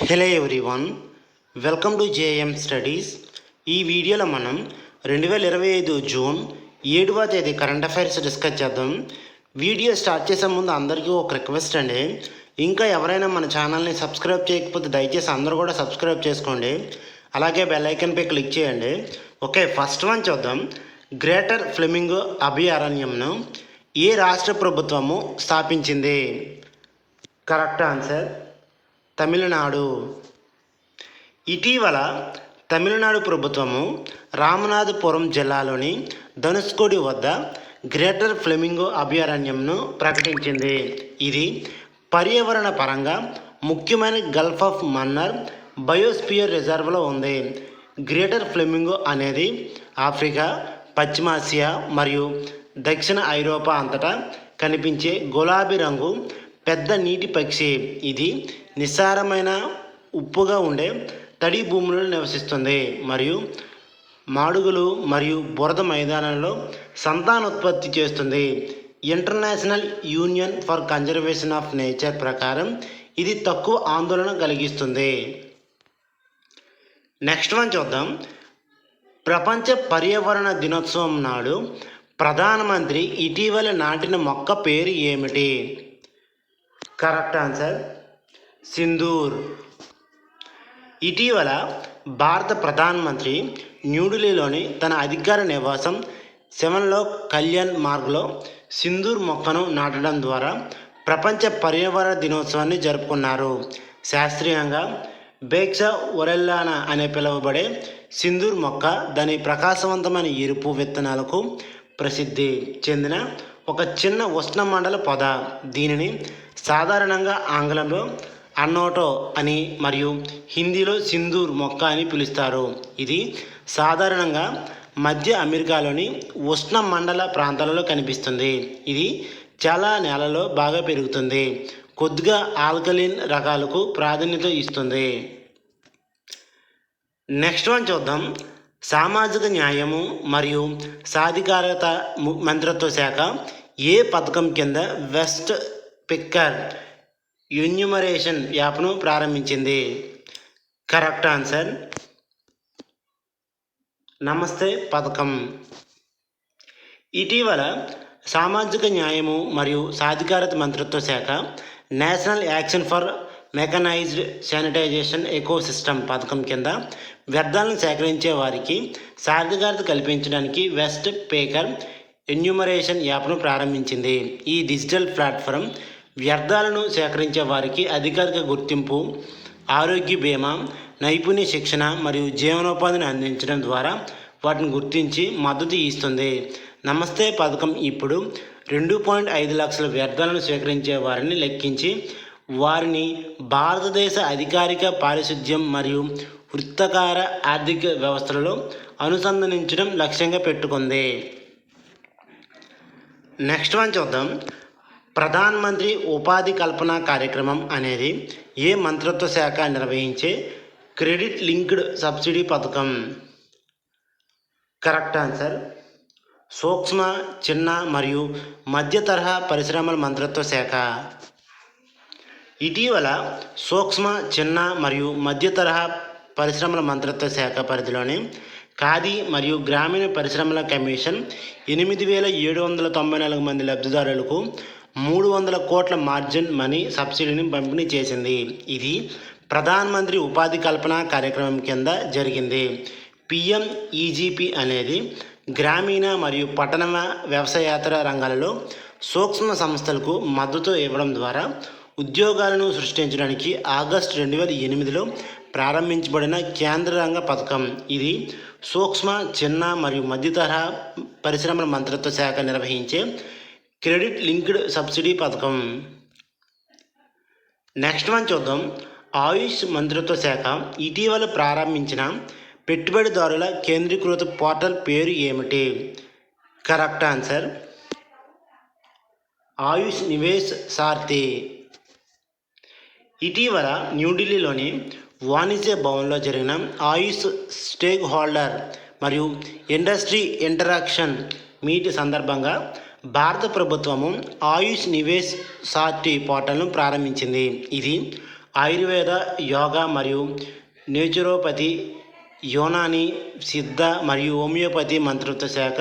Hello everyone welcome to J M studies ఈ వీడియోలో మనం రెండు వేల ఇరవై ఐదు జూన్ ఏడవ తేదీ కరెంట్ అఫైర్స్ డిస్కస్ చేద్దాం. వీడియో స్టార్ట్ చేసే ముందు అందరికీ ఒక రిక్వెస్ట్ అండి. ఇంకా ఎవరైనా మన ఛానల్ని సబ్స్క్రైబ్ చేయకపోతే దయచేసి అందరూ కూడా సబ్స్క్రైబ్ చేసుకోండి. అలాగే బెల్ ఐకన్పై క్లిక్ చేయండి. ఓకే ఫస్ట్ వన్ చూద్దాం. గ్రేటర్ ఫ్లెమింగ్ అభయారణ్యంను ఏ రాష్ట్ర ప్రభుత్వము స్థాపించింది? Correct answer Tamil Nadu. ఇటీవల తమిళనాడు ప్రభుత్వము రామనాథపురం జిల్లాలోని ధనుష్కోడి వద్ద గ్రేటర్ ఫ్లెమింగో అభయారణ్యంను ప్రకటించింది. ఇది పర్యావరణ పరంగా ముఖ్యమైన గల్ఫ్ ఆఫ్ మన్నర్ బయోస్పియర్ రిజర్వ్లో ఉంది. గ్రేటర్ ఫ్లెమింగో అనేది ఆఫ్రికా పశ్చిమాసియా మరియు దక్షిణ ఐరోపా అంతటా కనిపించే గులాబీ రంగు పెద్ద నీటి పక్షి. ఇది నిస్సారమైన ఉప్పుగా ఉండే తడి భూములలో నివసిస్తుంది. మరియు మాడుగులు మరియు బురద మైదానంలో సంతానోత్పత్తి చేస్తుంది. International union for conservation of nature ప్రకారం ఇది తక్కువ ఆందోళన కలిగిస్తుంది. నెక్స్ట్ వన్ చూద్దాం. ప్రపంచ పర్యావరణ దినోత్సవం నాడు ప్రధానమంత్రి ఇటీవల నాటిన మొక్క పేరు ఏమిటి? Correct answer Sindoor. ఇటీవల భారత ప్రధానమంత్రి న్యూఢిల్లీలోని తన అధికార నివాసం సెవెన్లో కళ్యాణ్ మార్గ్లో సింధూర్ మొక్కను నాటడం ద్వారా ప్రపంచ పర్యావరణ దినోత్సవాన్ని జరుపుకున్నారు. శాస్త్రీయంగా బేక్ష ఒరెల్లానా అనే పిలువబడే సింధూర్ మొక్క దాని ప్రకాశవంతమైన ఎరుపు విత్తనాలకు ప్రసిద్ధి చెందిన ఒక చిన్న ఉష్ణమండల పొద. దీనిని సాధారణంగా ఆంగ్లంలో అన్నోటో అని మరియు హిందీలో సింధూర్ మొక్క అని పిలుస్తారు. ఇది సాధారణంగా మధ్య అమెరికాలోని ఉష్ణ మండల ప్రాంతాలలో కనిపిస్తుంది. ఇది చాలా నేలలో బాగా పెరుగుతుంది. కొద్దిగా ఆల్కలిన్ రకాలకు ప్రాధాన్యత ఇస్తుంది. నెక్స్ట్ వన్ చూద్దాం. సామాజిక న్యాయము మరియు సాధికారత మంత్రిత్వ శాఖ ఏ పథకం కింద వెస్ట్ పిక్కర్ ఎన్యూమరేషన్ యాప్ను ప్రారంభించింది. కరెక్ట్ ఆన్సర్ నమస్తే పథకం. ఇటీవల సామాజిక న్యాయము మరియు సాధికారత మంత్రిత్వ శాఖ national action for mechanised sanitation ecosystem పథకం కింద వ్యర్థాలను సేకరించే వారికి సాధికారత కల్పించడానికి వెస్ట్ పేకర్ ఎన్యూమరేషన్ యాప్ను ప్రారంభించింది. ఈ డిజిటల్ ప్లాట్ఫామ్ వ్యర్థాలను సేకరించే వారికి అధికారిక గుర్తింపు ఆరోగ్య బీమా నైపుణ్య శిక్షణ మరియు జీవనోపాధిని అందించడం ద్వారా వాటిని గుర్తించి మద్దతు ఇస్తుంది. నమస్తే పథకం ఇప్పుడు రెండు పాయింట్ ఐదు లక్షల వ్యర్థాలను స్వీకరించే వారిని లెక్కించి వారిని భారతదేశ అధికారిక పారిశుద్ధ్యం మరియు వృత్తకార ఆర్థిక వ్యవస్థలలో అనుసంధానించడం లక్ష్యంగా పెట్టుకుంది. నెక్స్ట్ వన్ చూద్దాం. ప్రధాన్ మంత్రి ఉపాధి కల్పన కార్యక్రమం అనేది ఏ మంత్రిత్వ శాఖ నిర్వహించే క్రెడిట్ లింక్డ్ సబ్సిడీ పథకం? Correct answer. సూక్ష్మ చిన్న మరియు మధ్య తరహా పరిశ్రమల మంత్రిత్వ శాఖ. ఇటీవల సూక్ష్మ చిన్న మరియు మధ్య తరహా పరిశ్రమల మంత్రిత్వ శాఖ పరిధిలోని ఖాదీ మరియు గ్రామీణ పరిశ్రమల కమిషన్ ఎనిమిది వేల ఏడు వందల తొంభై నాలుగు మంది లబ్ధిదారులకు మూడు వందల కోట్ల మార్జిన్ మనీ సబ్సిడీని పంపిణీ చేసింది. ఇది ప్రధాన మంత్రి ఉపాధి కల్పన కార్యక్రమం కింద జరిగింది. పిఎం ఈజీపీ అనేది గ్రామీణ మరియు పట్టణ వ్యవసాయేతర రంగాలలో సూక్ష్మ సంస్థలకు మద్దతు ఇవ్వడం ద్వారా ఉద్యోగాలను సృష్టించడానికి ఆగస్టు రెండు వేల ఎనిమిదిలో ప్రారంభించబడిన కేంద్ర రంగ పథకం. ఇది సూక్ష్మ చిన్న మరియు మధ్య తరహా పరిశ్రమల మంత్రిత్వ శాఖ నిర్వహించే క్రెడిట్ లింక్డ్ సబ్సిడీ పథకం. నెక్స్ట్ వన్ చూద్దాం. ఆయుష్ మంత్రిత్వ శాఖ ఇటీవల ప్రారంభించిన పెట్టుబడిదారుల కేంద్రీకృత పోర్టల్ పేరు ఏమిటి? Correct answer. ఆయుష్ నివేశ్ సార్థి. ఇటీవల న్యూఢిల్లీలోని వాణిజ్య భవన్లో జరిగిన ఆయుష్ స్టేక్ హోల్డర్ మరియు ఇండస్ట్రీ ఇంటరాక్షన్ మీట్ సందర్భంగా భారత ప్రభుత్వము ఆయుష్ నివేశ్ సాటి పోర్టల్ను ప్రారంభించింది. ఇది ఆయుర్వేద యోగా మరియు నేచురోపతి యోనాని సిద్ధ మరియు హోమియోపతి మంత్రిత్వ శాఖ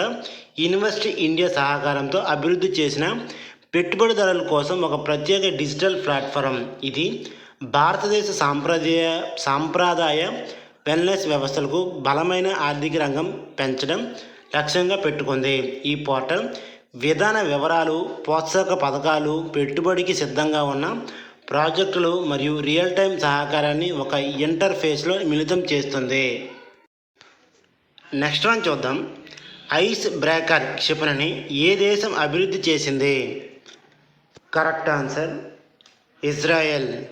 యూనివర్సిటీ ఇండియా సహకారంతో అభివృద్ధి చేసిన పెట్టుబడిదారుల కోసం ఒక ప్రత్యేక డిజిటల్ ప్లాట్ఫారం. ఇది భారతదేశ సాంప్రదాయ సాంప్రదాయ వెల్నెస్ వ్యవస్థలకు బలమైన ఆర్థిక రంగం పెంచడం లక్ష్యంగా పెట్టుకుంది. ఈ పోర్టల్ విధాన వివరాలు ప్రోత్సాహక పథకాలు పెట్టుబడికి సిద్ధంగా ఉన్న ప్రాజెక్టులు మరియు రియల్ టైం సహకారాన్ని ఒక ఇంటర్ఫేస్లో మిళితం చేస్తుంది. నెక్స్ట్ వన్ చూద్దాం. ఐస్ బ్రేకర్ క్షిపణిని ఏ దేశం అభివృద్ధి చేసింది? కరెక్ట్ ఆన్సర్ ఇజ్రాయెల్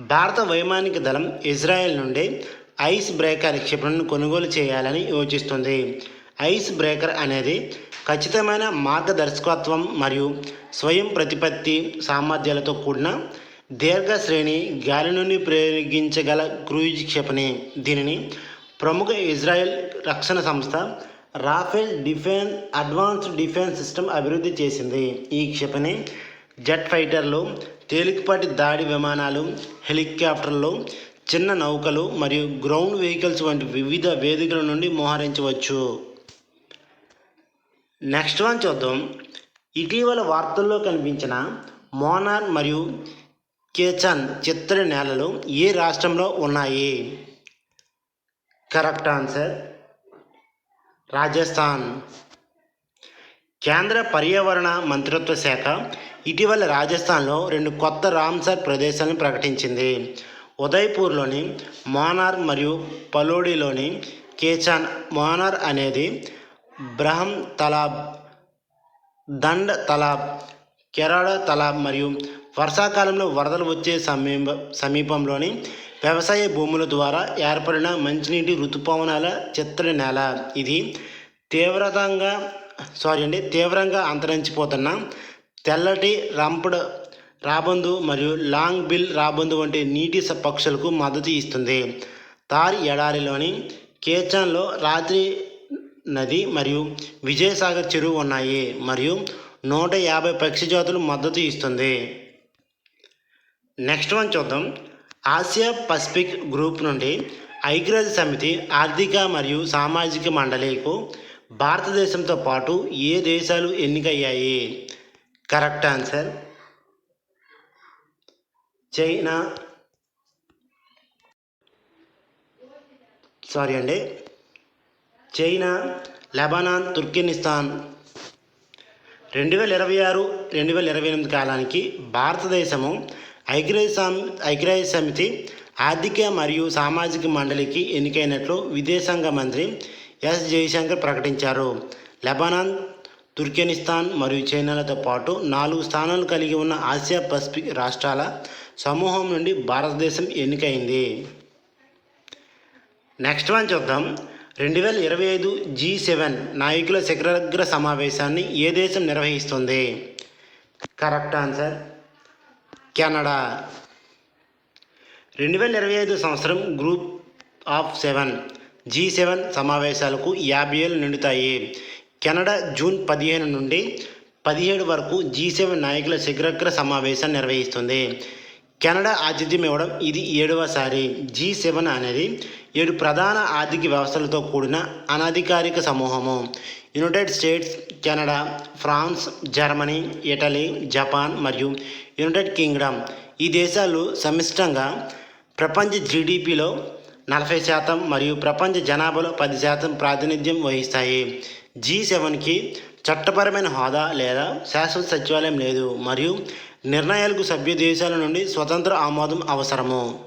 భారత వైమానిక దళం ఇజ్రాయెల్ నుండి ఐస్ బ్రేకర్ క్షిపణిని కొనుగోలు చేయాలని యోచిస్తుంది. ఐస్ బ్రేకర్ అనేది ఖచ్చితమైన మార్గదర్శకత్వం మరియు స్వయం ప్రతిపత్తి సామర్థ్యాలతో కూడిన దీర్ఘ శ్రేణి గాలి నుండి ప్రయోగించగల క్రూయిజ్ క్షిపణి. దీనిని ప్రముఖ ఇజ్రాయెల్ రక్షణ సంస్థ Rafael defence advanced defence system అభివృద్ధి చేసింది. ఈ క్షిపణి జెట్ ఫైటర్లు తేలికపాటి దాడి విమానాలు హెలికాప్టర్లు చిన్న నౌకలు మరియు గ్రౌండ్ వెహికల్స్ వంటి వివిధ వేదికల నుండి మోహరించవచ్చు. నెక్స్ట్ వన్ చూద్దాం. ఇటీవల వార్తల్లో కనిపించిన మోనార్ మరియు కేచన్ చిత్తడి నేలలు ఏ రాష్ట్రంలో ఉన్నాయి? Correct answer Rajasthan. కేంద్ర పర్యావరణ మంత్రిత్వ శాఖ ఇటీవల రాజస్థాన్లో రెండు కొత్త రామ్సర్ ప్రదేశాలను ప్రకటించింది. ఉదయ్పూర్లోని మోనార్ మరియు పలోడిలోని కేచాన్ మోనార్ అనేది బ్రహం తలాబ్ దండ్ తలాబ్ కెరాడ తలాబ్ మరియు వర్షాకాలంలో వరదలు వచ్చే సమీప సమీపంలోని వ్యవసాయ భూముల ద్వారా ఏర్పడిన మంచినీటి ఋతుపవనాల చిత్తడి నేల. ఇది తీవ్రతంగా సారీ అండి తీవ్రంగా అంతరించిపోతున్న తెల్లటి రంపడ్ రాబందు మరియు లాంగ్ బిల్ రాబందు వంటి నీటి పక్షులకు మద్దతు ఇస్తుంది. తార్ ఎడారిలోని కేచన్లో రాత్రి నది మరియు విజయసాగర్ చెరువు ఉన్నాయి మరియు నూట యాభై పక్షి జాతులు మద్దతు ఇస్తుంది. నెక్స్ట్ వన్ చూద్దాం. ఆసియా పసిఫిక్ గ్రూప్ నుండి ఐక్యరాజ్య సమితి ఆర్థిక మరియు సామాజిక మండలికు భారతదేశంతో పాటు ఏ దేశాలు ఎన్నికయ్యాయి? Correct answer China. సారీ అండి. China Lebanon Turkmenistan. రెండు వేల ఇరవై ఆరు రెండు వేల ఇరవై ఎనిమిది కాలానికి భారతదేశము ఐక్యరాజ్య సమి ఐక్యరాజ్య సమితి ఆర్థిక మరియు సామాజిక మండలికి ఎన్నికైనట్లు విదేశాంగ మంత్రి ఎస్. జయశంకర్ ప్రకటించారు. లెబనాన్ తుర్కెనిస్తాన్ మరియు చైనాలతో పాటు నాలుగు స్థానాలు కలిగి ఉన్న ఆసియా పసిఫిక్ రాష్ట్రాల సమూహం నుండి భారతదేశం ఎన్నికైంది. నెక్స్ట్ వన్ చూద్దాం. రెండు వేల ఇరవై ఐదు జీ సెవెన్ నాయకుల శిఖరాగ్ర సమావేశాన్ని ఏ దేశం నిర్వహిస్తుంది? Correct answer Canada. రెండు వేల ఇరవై ఐదు సంవత్సరం group of seven G seven సమావేశాలకు యాభై ఏళ్ళు నిండుతాయి. కెనడా జూన్ పదిహేను నుండి పదిహేడు వరకు జీ సెవెన్ నాయకుల శిఖరాగ్ర సమావేశాన్ని నిర్వహిస్తుంది. కెనడా ఆతిథ్యం ఇవ్వడం ఇది ఏడవసారి జీ సెవెన్ అనేది ఏడు ప్రధాన ఆర్థిక వ్యవస్థలతో కూడిన అనధికారిక సమూహము. United States Canada France Germany Italy Japan మరియు యునైటెడ్ కింగ్డమ్. ఈ దేశాలు సమిష్టంగా ప్రపంచ జీడిపిలో నలభై శాతం మరియు ప్రపంచ జనాభాలో పది శాతం ప్రాతినిధ్యం వహిస్తాయి. జీ సెవెన్కి చట్టపరమైన హోదా లేదా శాశ్వత సచివాలయం లేదు మరియు నిర్ణయాలకు సభ్య దేశాల నుండి స్వతంత్ర ఆమోదం అవసరము.